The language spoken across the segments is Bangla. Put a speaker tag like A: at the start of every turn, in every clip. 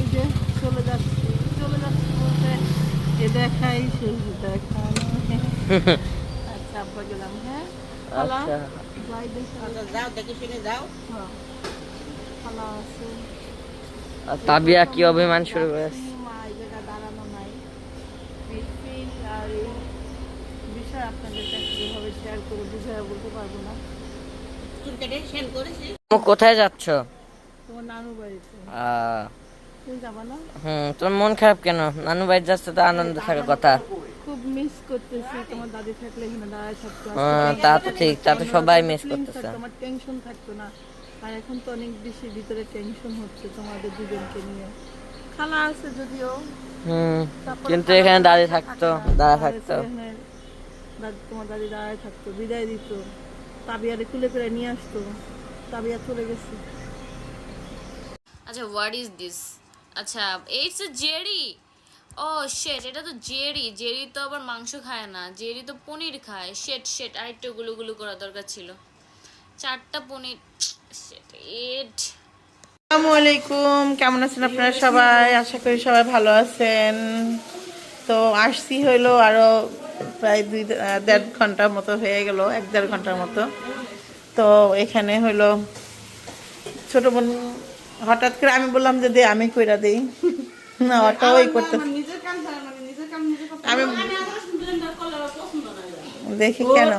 A: এই যে চলে যাচ্ছি চলে যাচ্ছি বলতে এ দেখাই আচ্ছা আব্বা গেলাম হ্যাঁ?
B: আচ্ছা।
A: যাই দেখে।
C: যাও দেখে শুনে যাও।
A: হ্যাঁ। আছে।
B: আর তাবিয়া কি অভিমান শুরু
A: এই দাঁড়ানো নাই। আর এই বিষয় আপনাদের শেয়ার করে বুঝায় বলতে পারব না।
C: চুল করেছি।
B: তুমি কোথায় যাচ্ছ?
A: তোমার নানু বাড়িতে।
B: হুম তোমার মন খারাপ কেন? নানু বাড়ি যাচ্ছে তো আনন্দ থাকার কথা।
A: খুব মিস করতেছি তোমার দাদি থাকলে এখানে দাঁড়ায় থাকতো।
B: তা তো ঠিক তা তো সবাই মিস করতেছে।
A: তোমার টেনশন থাকতো না। আর এখন তো অনেক বেশি ভিতরে টেনশন হচ্ছে তোমাদের দুজনকে নিয়ে। খালা আছে যদিও।
B: হুম কিন্তু এখানে
A: থাকে
B: থাকতো। দাঁড়া থাকতো।
A: দাদি তোমার দাদি দাঁড়ায় থাকতো বিদায় দিত। তাবিয়ারে কুলে করে নিয়ে আসতো। তাবিয়া চলে গেছে।
D: আচ্ছা হোয়াট ইজ দিস আচ্ছা ইটস এ জেরি। ও শেট এটা তো জেরি। জেরি তো আবার মাংস খায় না। জেরি তো পনির খায়। শেট শেট আরেকটু গুলো গুলো করা দরকার ছিল। চারটা পনির শেট ইট
A: আসসালামু আলাইকুম। কেমন আছেন আপনারা সবাই? আশা করি সবাই ভালো আছেন। তো আসছি হইল আরও প্রায় দুই, দেড় ঘণ্টার মতো হয়ে গেল, এক দেড় ঘণ্টার মতো। তো এখানে হইল ছোট বোন হঠাৎ করে আমি বললাম যে দে আমি কইরা দেই। না ওটা ওই করতে আমি দেখি কেন?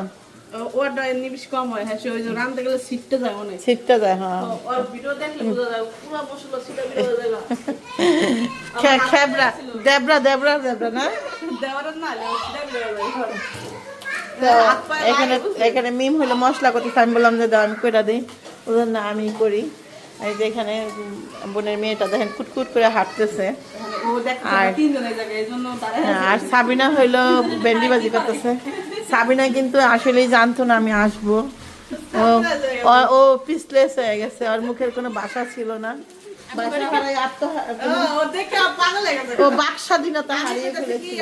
E: ওটা নিবিশ কম হয় হ্যাঁ ওই যে গেলে যায় অনেক।
A: যায় হ্যাঁ।
E: ওর ভিডিও দেখলে বোঝা যায় পুরো মশলা ছিটা বেরো যায়
A: খে- দেবরা দেবরা দেবরা না? তো এখানে এখানে মিম হলো মশলা করতেছে আমি বললাম যে দাও আমি কইরা দিই। না আমি করি। এই যে এখানে বোনের মেয়েটা দেখেন কুটকুট করে হাঁটতেছে। আর
E: এই জন্য তারা
A: হ্যাঁ, আর সাবিনা হইল ভেন্ডি বাজি করতেছে। সাবিনা কিন্তু আসলেই জানতো না আমি আসব। ও ও- পিসলেস হয়ে গেছে ওর মুখের কোনো বাসা ছিল না।
E: ও
A: বাক স্বাধীনতা হারিয়ে ফেলেছিল।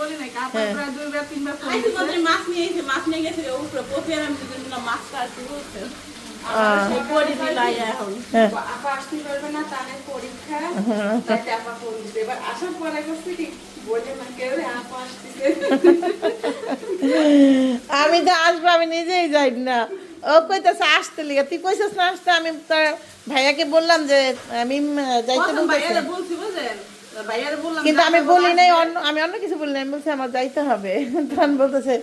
E: বলি নাই কাপড় প্রায় দুইবার তিনবার ফোন দিয়েছে। মাছ নিয়ে এসে মাছ নিয়ে গেছে উপরে পথে আমি দুদিন দিলাম মাছ কাটতে বলছে। সেই পরি দিলাই এখন।
A: হ্যাঁ।
E: আপা আসতেছে।
A: আমি তো আসব আমি নিজেই যাই না। ও কইতেছে আসতে লিগে। তুই কইছিস না আসতে। আমি তার ভাইয়াকে বললাম যে আমি যাইতে বলতেছে। কিন্তু আমি বলি নাই অন্য আমি অন্য কিছু বলি নাই বলছি আমার যাইতে হবে। তখন বলতেছে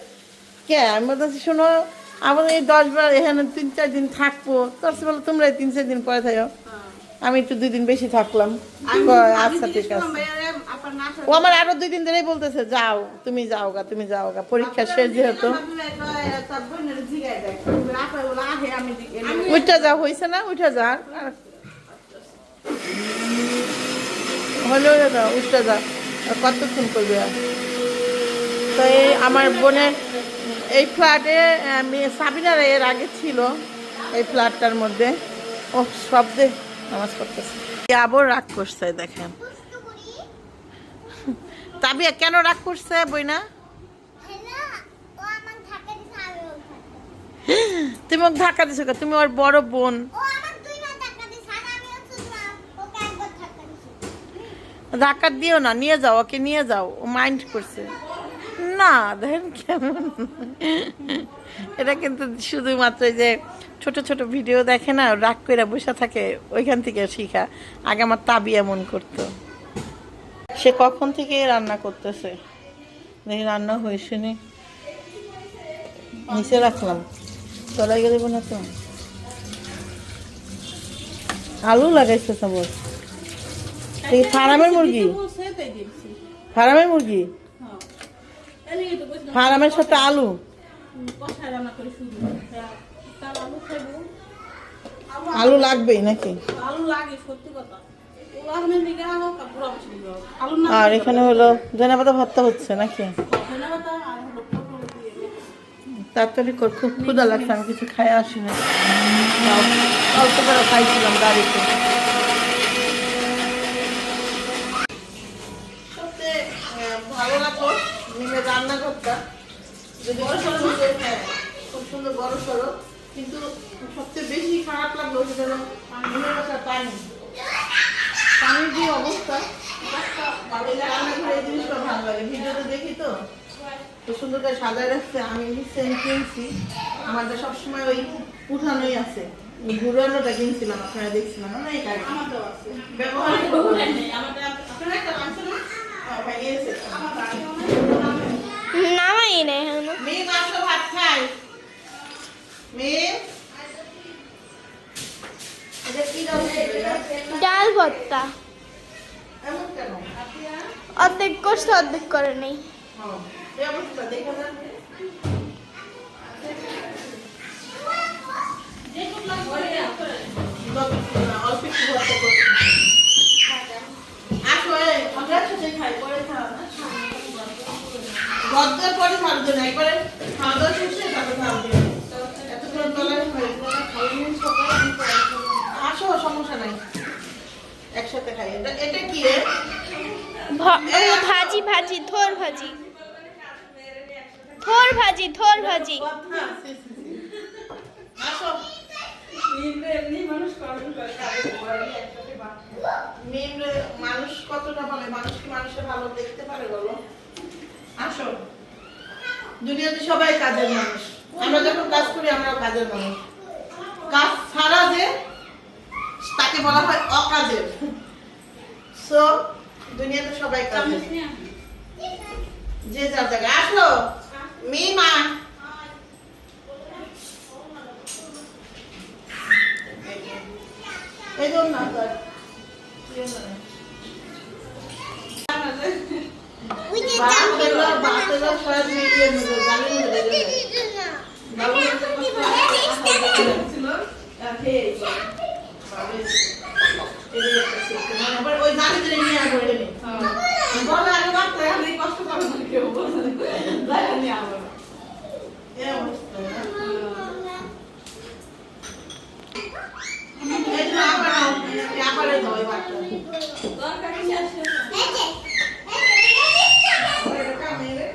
A: কে? আমি বলতেছি শোনো আমার এই দশ বার এখানে তিন চার দিন থাকব। তোর বলো তোমরা তিন চার দিন পরে থাকো আমি একটু দুই দিন বেশি থাকলাম। আচ্ছা ঠিক আছে। ও আমার আরও দুই দিন ধরেই বলতেছে যাও তুমি যাও গা তুমি যাও গা পরীক্ষা শেষ যেহেতু। উঠা যা হয়েছে না উঠা যা যা উঠা যা কতক্ষণ করবে? তো এই আমার বোনের, এই ফ্ল্যাটে আমি সাবিনার এর আগে ছিল, এই ফ্ল্যাটটার মধ্যে। ও শব্দে নামাজ পড়তেছে। আবার রাগ করছে, দেখেন। তাবিয়া কেন রাগ করছে বই না তুমি ওকে ধাক্কা দিছো তুমি ওর বড় বোন। ধাক্কা দিও না, নিয়ে যাও, ওকে নিয়ে যাও, ও মাইন্ড করছে। না, দেখেন কেমন। এটা কিন্তু শুধুমাত্র যে ছোট ছোট ভিডিও দেখে না, রাগ করে বসে থাকে, ওইখান থেকে শিখা। আগে আমার তাবি এমন করতো। সে কখন থেকে রান্না করতেছে? দেখি রান্না হয়েছে নি? নিচে রাখলাম। তলাই গেলে না তো। আলু লাগাইছে সবর এই ফার্মের মুরগি? ফার্মের মুরগি? ফার্মের সাথে আলু? আলু লাগবেই নাকি? আর এখানে হলো ধনে পাতা ভর্তা হচ্ছে নাকি? তাড়াতাড়ি কর, খুব ক্ষুদা লাগছে, আমি কিছু খাই আসি না অল্প করে খাইছিলাম গাড়িতে সবচেয়ে আহ, ভালো লাগল যদি বড় সড়ো হ্যাঁ, খুব সুন্দর বড় সড়ো। কিন্তু সবচেয়ে বেশি খারাপ লাগল সেটা হলো নিমের বাসার পানি। পানির যে অবস্থা রান্নাঘরে এই জিনিসটা ভালো লাগে। ভিডিওতে দেখি তো? তো সুন্দর করে সাজায় রাখছে। আমি সেম কিনছি। আমাদের সবসময় ওই উঠানোই আছে। ঘুরানোটা কিনছিলাম আপনারা দেখছিলাম অনেক আগে। ব্যবহার
F: নামাই না এখনও
A: মেয়ে মাংস ভাত খায় মেয়ে
F: ডাল ভর্তা। অর্ধেক করছে অর্ধেক করে নেই।
A: গদ্দের পরে খাওয়ার না একবারে খাওয়া দাওয়া শেষে তারপরে এতক্ষণ তলায় হয়ে সকালে আসো সমস্যা নাই। একসাথে খাই। এটা এটা কি
F: ভাজি ভাজি থোর ভাজি। থোর ভাজি থোর ভাজি
A: কথা সি, সি, সি। আসো মেম রে মানুষ কতটা ভালো মানুষ কি মানুষের ভালো দেখতে পারে বলো আসো দুনিয়াতে সবাই কাজের মানুষ। আমরা যখন কাজ করি আমরা কাজের মানুষ। কাজ ছাড়া যে তাকে বলা হয় অকাজের। সো দুনিয়াতে সবাই কাজের। যে যার জায়গায়। আসলো? মিমা এই জন্য না স্যার বাতেলা বাতেলা সব মিলিয়ে নেবে গালি নেবে ভালো ছিল খেয়ে আবার ওই গাড়িতে নিয়ে আসব এটা নিয়ে বলে আগে বাচ্চা
E: আমি কষ্ট করে না কেউ বলছে দেখা নিয়ে আবার
A: এই অবস্থা এই জন্য আবার নাও, এই আবারে দাও এই বাচ্চা
E: দরকার কি শেষ
A: এটা কামে রে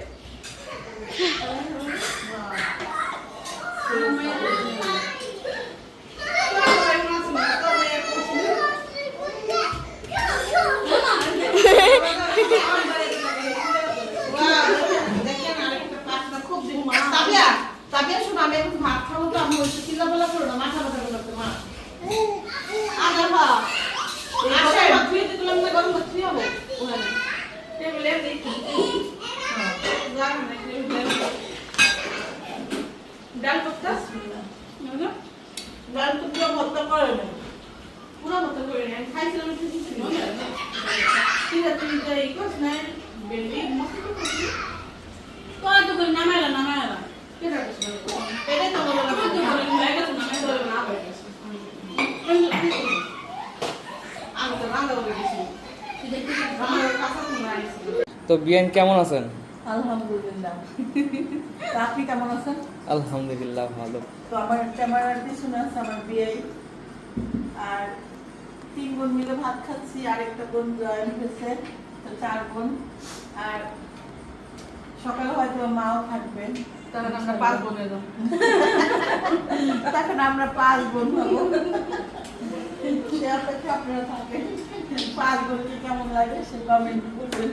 A: তাবিয়া শোনো আমি এখন ভাত খাব তো আমি ওই চিল্লাপাল্লা করো না মাথা ব্যথা করতে মা আগে বা আসেন
E: তুই দিলাম না গরম করতে হবে? ওখানে। টেবিলে দেখি ডাল পক্তাস না
A: গান তো পুরো ভর্তা করে না
E: পুরো মতো করে নেন খাইছিলাম ঠিক আছে তুই যাই কোস না বেলি মস্ত করছিস তো তো করে নামাইলা নামাইলা কেটা করছিস
A: এটাই তো বলো
E: তো তো করে নামাইলা নামাইলা না হয়ে গেছে
A: আমি তো রান্না করে দিছি আমার কাছে তুমি আইছি
B: তো বিয়ান কেমন আছেন?
A: আলহামদুলিল্লাহ। আপনি কেমন আছেন?
B: আলহামদুলিল্লাহ ভালো।
A: তো আমার ক্যামেরার পিছনে আছে আমার বিয়ে। আর তিন বোন মিলে ভাত খাচ্ছি আরেকটা বোন জয়েন হয়েছে তো চার বোন। আর সকালে হয়তো মাও থাকবেন
E: তখন আমরা পাঁচ বোনের
A: তখন আমরা পাঁচ বোন হব। সে অপেক্ষা আপনারা থাকেন পাঁচ বোনকে কেমন লাগে সে কমেন্ট করবেন।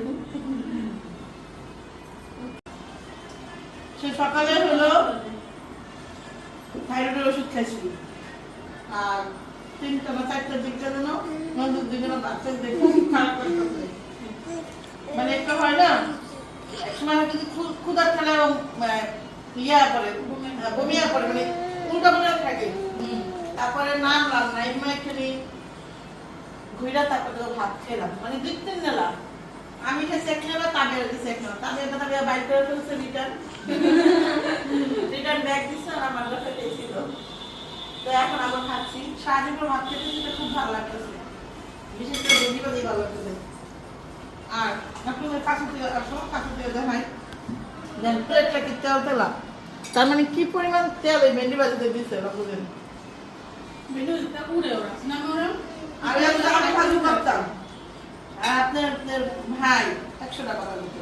A: সে সকালে হলো থাইরয়েডের ওষুধ খাইছি আর তিনটা বা চারটার দিকটা যেন নজর দিকে না বাচ্চা দেখে খারাপ মানে একটা হয় না এক সময় হয় যদি খু- ক্ষুধার খেলা ইয়া করে বমিয়া করে মানে উল্টা পাল্টা থাকে। তারপরে নামলাম নাইমা এখানে ঘুরা তারপরে ভাত খেলাম। মানে দুই তিন নেলা আমি খেয়েছি এক নেলা তাবিয়ার দিয়েছি এক নেলা তাবিয়া তাবিয়া বাইর করে ফেলছে রিটার্ন রিটার্ন ব্যাগ দিচ্ছে আর আমার কাছে ছিল তো এখন আবার খাচ্ছি। সারাদিন পর ভাত খেতে সেটা খুব ভালো লাগতেছে। বিশেষ করে যদি বাজি ভালো করে আর ওই কাছে দিয়ে আসো কাছে দিয়ে দেখাই। দেন প্লেটটা কি তেল তেলা? তার মানে কি পরিমাণ তেল এই ভেন্ডি বাজিতে দিচ্ছে বুঝেন আমি আপনার আমি ভালো করতাম। আপনার ভাই একশো টাকা। তো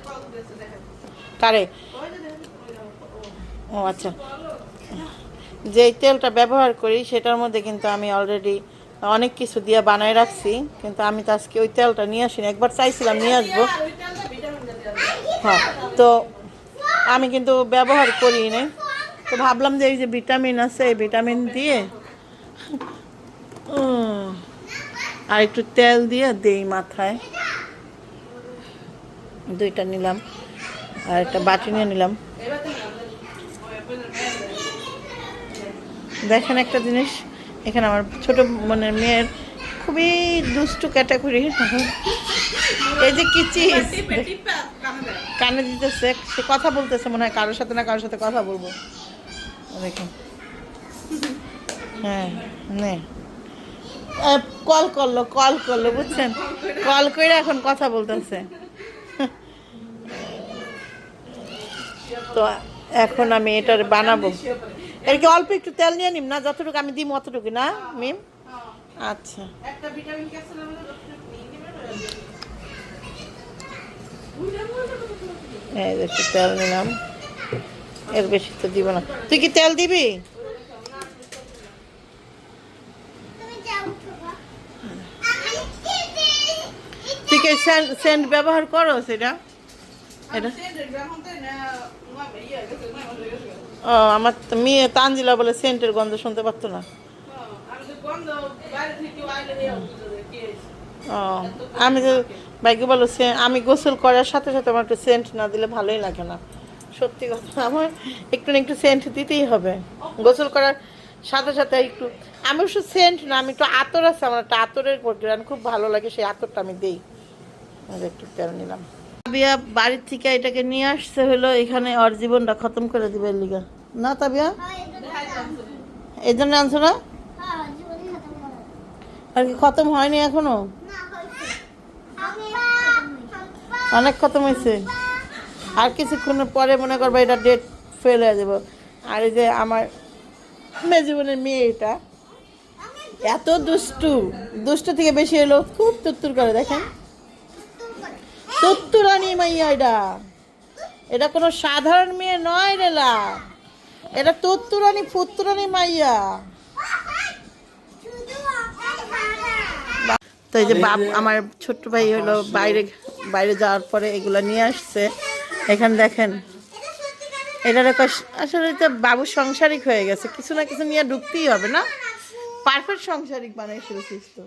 A: কারে? ও আচ্ছা। যে তেলটা ব্যবহার করি, সেটার মধ্যে কিন্তু আমি অলরেডি অনেক কিছু দিয়ে বানায় রাখছি, কিন্তু আমি তো আজকে ওই তেলটা নিয়ে আসিনি। একবার চাইছিলাম নিয়ে আসব। হ্যাঁ তো আমি কিন্তু ব্যবহার করি না তো ভাবলাম যে এই যে ভিটামিন আছে, এই ভিটামিন দিয়ে আর একটু তেল দিয়ে দেই মাথায়। দুইটা নিলাম। আর একটা বাটি নিয়ে নিলাম। দেখেন একটা জিনিস, এখানে আমার ছোট মানে মেয়ের খুবই দুষ্টু ক্যাটাগরি এই যে কি চিজ কানে দিতেছে, সে কথা বলতেছে মনে হয়, কারোর সাথে না কারোর সাথে কথা বলব। দেখুন। হ্যাঁ কল করল কল করল, বুঝছেন? কল করে এখন কথা বলতেছে। তো এখন আমি এটার বানাবো। এর কি অল্প একটু তেল নিয়ে নিম না? যতটুকু আমি দিম অতটুকু না মিম? আচ্ছা। এই একটু তেল নিলাম। এর বেশি তো দিব না। তুই কি তেল দিবি? তুই কি সেন্ট ব্যবহার করো সেটা? এটা? ও, আমার মেয়ে তানজিলা বলে সেন্টের গন্ধ শুনতে পারতো না। ও, আমি যে বাইকে বলো আমি গোসল করার সাথে সাথে আমার একটু সেন্ট না দিলে ভালোই লাগে না। সত্যি কথা, আমার একটু না একটু সেন্ট দিতেই হবে। গোসল করার সাথে সাথে একটু, আমি অবশ্য সেন্ট না, আমি একটু আতর আছে, আমার একটা আতরের গ্রান খুব ভালো লাগে, সেই আতরটা আমি দিই। একটু তেল নিলাম। তাবিয়া বাড়ির থেকে এটাকে নিয়ে আসছে হলো, এখানে ওর জীবনটা খতম করে দিবে লিগা। না, তাবিয়া? এই জন্য আনছো না? আর কি খতম হয়নি এখনও? অনেক খতম হয়েছে। আর কিছুক্ষণের পরে মনে করব এটা ডেট ফেল হয়ে যাব। আর এই যে আমার মেয়ে জীবনের মেয়ে এটা, এত দুষ্টু। দুষ্টু থেকে বেশি হলো খুব তুত্তুর করে, দেখেন। তুত্তুরানি মাইয়া এটা। এটা কোনো সাধারণ মেয়ে নয় রেলা এটা তুত্তুরানি ফুত্তুরানি মাইয়া। তো এই যে বাবু আমার ছোট্ট ভাই হলো বাইরে বাইরে যাওয়ার পরে এগুলো নিয়ে আসছে। এখানে দেখেন এটা রেখে আসলে তো বাবু সংসারিক হয়ে গেছে। কিছু না কিছু নিয়ে ঢুকতেই হবে না? পারফেক্ট সংসারিক বানাই ফেলেছিস তো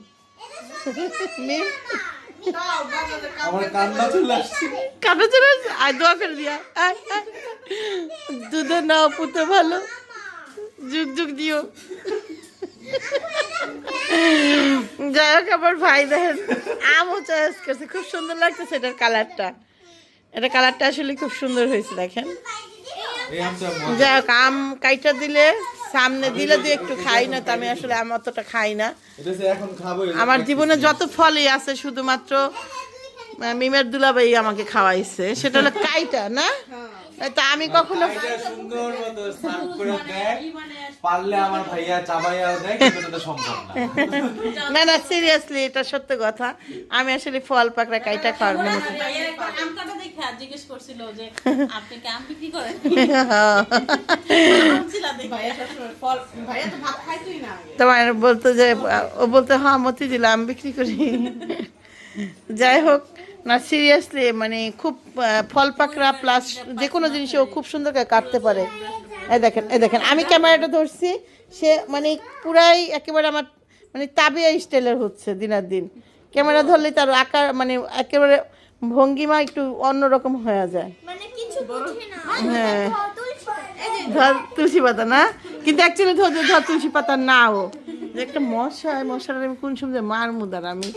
G: আমার কান্না চলে আসছে।
A: কাটা চলে আসছে? আয় দোয়া করে দিয়া। দুধে নাও পুতে ভালো। যুগ যুগ দিও। যাই হোক আমার ভাই দেখেন আমও চয়েস করছে। খুব সুন্দর লাগতেছে এটার কালারটা। এটা কালারটা আসলে খুব সুন্দর হয়েছে দেখেন। যাই হোক আম কাইটা দিলে সামনে দিলে দিয়ে একটু খাই না তো আমি আসলে আমি অতটা খাই না।
G: এটা যে এখন খাব এটা
A: আমার জীবনে যত ফলই আছে শুধুমাত্র মিমের দুলাবাই আমাকে খাওয়াইছে। সেটা হলো কাইটা না? তো আমি কখনো
G: সুন্দর মতো সার্ভ করে দেয় পারলে আমার ভাইয়া চাবাইয়াও দেয় কিন্তু এটা সম্ভব না।
A: না না সিরিয়াসলি এটা সত্য কথা। আমি আসলে ফল পাকড়া কাইটা খাওয়ার মনে করি।
H: আমটাটা দেখে আর জিজ্ঞেস করছিল যে আপনি কি আম বিক্রি করেন? ছিল দেখে।
E: ভাইয়া তো ভাত খাইতোই না আগে।
A: তোমার বলতো যে ও বলতো হ্যাঁ মতি দিলাম বিক্রি করি। যাই হোক না সিরিয়াসলি মানে খুব ফল পাকড়া প্লাস যে কোনো জিনিসে ও খুব সুন্দর করে কাটতে পারে। এই দেখেন এই দেখেন আমি ক্যামেরাটা ধরছি সে মানে পুরাই একেবারে আমার মানে তাবিয়া স্টাইলের হচ্ছে দিনার দিন। ক্যামেরা ধরলে তার আকার মানে একেবারে ভঙ্গিমা একটু অন্যরকম হয়ে যায়।
F: মানে
A: হ্যাঁ। ধর তুলসী পাতা। না? কিন্তু অ্যাকচুয়ালি ধর ধর তুলসী পাতা না ও। একটা মশা মশাটা আমি কোন সময় মার মুদার আমি।